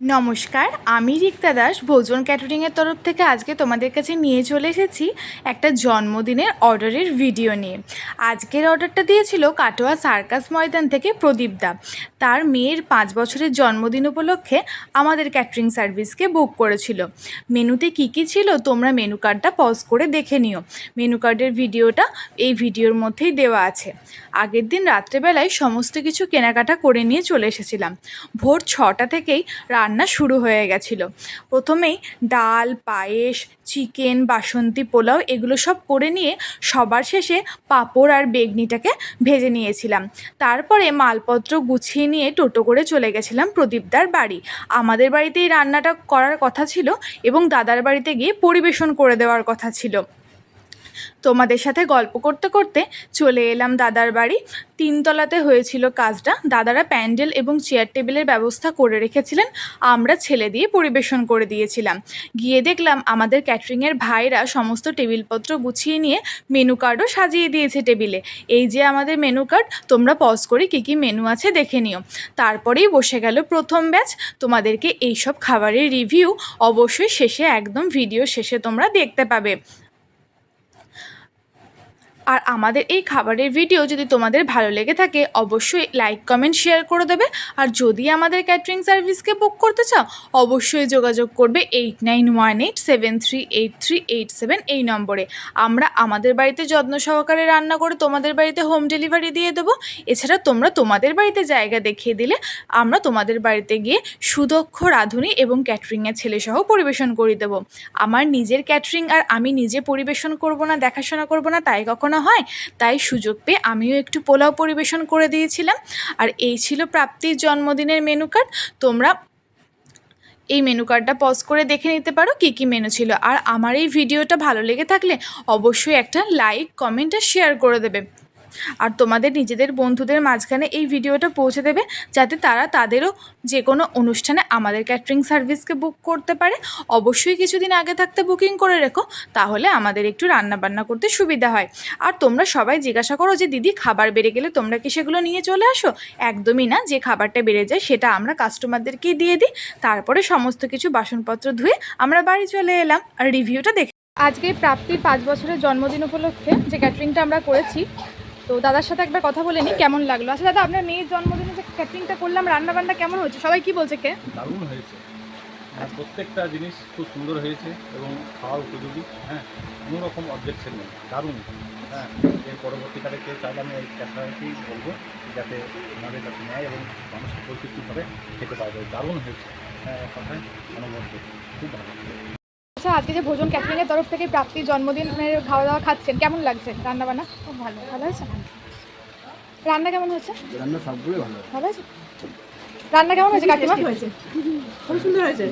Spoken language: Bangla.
নমস্কার, আমি রিক্তা দাস, ভোজন ক্যাটারিংয়ের তরফ থেকে আজকে তোমাদের কাছে নিয়ে চলে এসেছি একটা জন্মদিনের অর্ডারের ভিডিও নিয়ে। আজকের অর্ডারটা দিয়েছিল কাটোয়া সার্কাস ময়দান থেকে প্রদীপ দা। তার মেয়ের পাঁচ বছরের জন্মদিন উপলক্ষে আমাদের ক্যাটারিং সার্ভিসকে বুক করেছিল। মেনুতে কী কী ছিল তোমরা মেনু কার্ডটা পজ করে দেখে নিও। মেনু কার্ডের ভিডিওটা এই ভিডিওর মধ্যেই দেওয়া আছে। আগের দিন রাত্রেবেলায় সমস্ত কিছু কেনাকাটা করে নিয়ে চলে এসেছিলাম। ভোর ছটা থেকেই রান্না শুরু হয়ে গেছিল। প্রথমেই ডাল, পায়েস, চিকেন, বাসন্তী পোলাও এগুলো সব করে নিয়ে সবার শেষে পাঁপড় আর বেগনিটাকে ভেজে নিয়েছিলাম। তারপরে মালপত্র গুছিয়ে নিয়ে টোটো করে চলে গেছিলাম প্রদীপদার বাড়ি। আমাদের বাড়িতেই রান্নাটা করার কথা ছিল এবং দাদার বাড়িতে গিয়ে পরিবেশন করে দেওয়ার কথা ছিল। তোমাদের সাথে গল্প করতে করতে চলে এলাম দাদার বাড়ি। তিনতলাতে হয়েছিল কাজটা। দাদারা প্যান্ডেল এবং চেয়ার টেবিলের ব্যবস্থা করে রেখেছিলেন। আমরা ছেলে দিয়ে পরিবেশন করে দিয়েছিলাম। গিয়ে দেখলাম আমাদের ক্যাটারিংয়ের ভাইরা সমস্ত টেবিলপত্র গুছিয়ে নিয়ে মেনু কার্ডও সাজিয়ে দিয়েছে টেবিলে। এই যে আমাদের মেনু কার্ড তোমরা পজ করে কী কী মেনু আছে দেখে নিও। তারপরেই বসে গেল প্রথম ব্যাচ তোমাদেরকে এইসব খাবারের রিভিউ অবশ্যই শেষে একদম ভিডিও শেষে তোমরা দেখতে পাবে। আর আমাদের এই খাবারের ভিডিও যদি তোমাদের ভালো লেগে থাকে, অবশ্যই লাইক কমেন্ট শেয়ার করে দেবে। আর যদি আমাদের ক্যাটারিং সার্ভিসকে বুক করতে চাও, অবশ্যই যোগাযোগ করবে eight nine one eight seven three eight three eight seven এই নম্বরে। আমরা আমাদের বাড়িতে যত্ন সহকারে রান্না করে তোমাদের বাড়িতে হোম ডেলিভারি দিয়ে দেবো। এছাড়া তোমরা তোমাদের বাড়িতে জায়গা দেখিয়ে দিলে আমরা তোমাদের বাড়িতে গিয়ে সুদক্ষ রাঁধুনি এবং ক্যাটারিংয়ের ছেলেসহ পরিবেশন করে দেবো। আমার নিজের ক্যাটারিং আর আমি নিজে পরিবেশন করব না, দেখাশোনা করব না, তাই কখনো হয়, তাই সুযোগ পেয়ে আমিও একটু পোলাও পরিবেশন করে দিয়েছিলাম। আর এই ছিল প্রাপ্তির জন্মদিনের মেনু কার্ড তোমরা এই মেনু কার্ডটা পজ করে দেখে নিতে পারো কী কী মেনু ছিল। আর আমার এই ভিডিওটা ভালো লেগে থাকলে অবশ্যই একটা লাইক কমেন্ট আর শেয়ার করে দেবে। আর তোমাদের নিজেদের বন্ধুদের মাঝখানে এই ভিডিওটা পৌঁছে দেবে যাতে তারা তাদেরও যে কোনো অনুষ্ঠানে আমাদের ক্যাটারিং সার্ভিসকে বুক করতে পারে। অবশ্যই কিছুদিন আগে থাকতে বুকিং করে রেখো, তাহলে আমাদের একটু রান্না বান্না করতে সুবিধা হয়। আর তোমরা সবাই জিজ্ঞাসা করো যে, দিদি, খাবার বেড়ে গেলে তোমরা কি সেগুলো নিয়ে চলে আসো? একদমই না, যে খাবারটা বেড়ে যায় সেটা আমরা কাস্টমারদেরকেই দিয়ে দিই। তারপরে সমস্ত কিছু বাসনপত্র ধুয়ে আমরা বাড়ি চলে এলাম। আর রিভিউটা দেখে আজকে প্রাপ্তির পাঁচ বছরের জন্মদিন উপলক্ষে যে ক্যাটারিংটা আমরা করেছি তো দাদার সাথে একবার কথা বলে নিই, কেমন লাগল? আচ্ছা দাদা, আপনার মেয়ের জন্মদিনে যে ক্যাটারিংটা করলাম রান্না বান্না কেমন হয়েছে? সবাই কি বলছে কে? দারুণ হয়েছে। আর প্রত্যেকটা জিনিস খুব সুন্দর হয়েছে এবং খাওয়া উপযোগী। হ্যাঁ কোনো রকম অবজেকশন নেই। দারুণ। হ্যাঁ এর পরবর্তীকালে কেউ চাইলে আমি এই বলব যাতে আমাদের কাছে নেয় এবং মানুষ পরিচিতভাবে খেতে পারবে দারুণ হয়েছে। হ্যাঁ কথায় অনবদ্য খুব ভালো আচ্ছা আজকে যে ভোজন ক্যাটারিংয়ের তরফ থেকে প্রাপ্তির জন্মদিনের খাওয়া দাওয়া খাচ্ছেন কেমন লাগছে রান্না বান্না খুব ভালো। ভালো আছে রান্না কেমন হচ্ছে রান্না সবগুলোই ভালো। ভালো আছে রান্না কেমন হয়েছে কাকিমা? হয়েছে। খুব সুন্দর হয়েছে।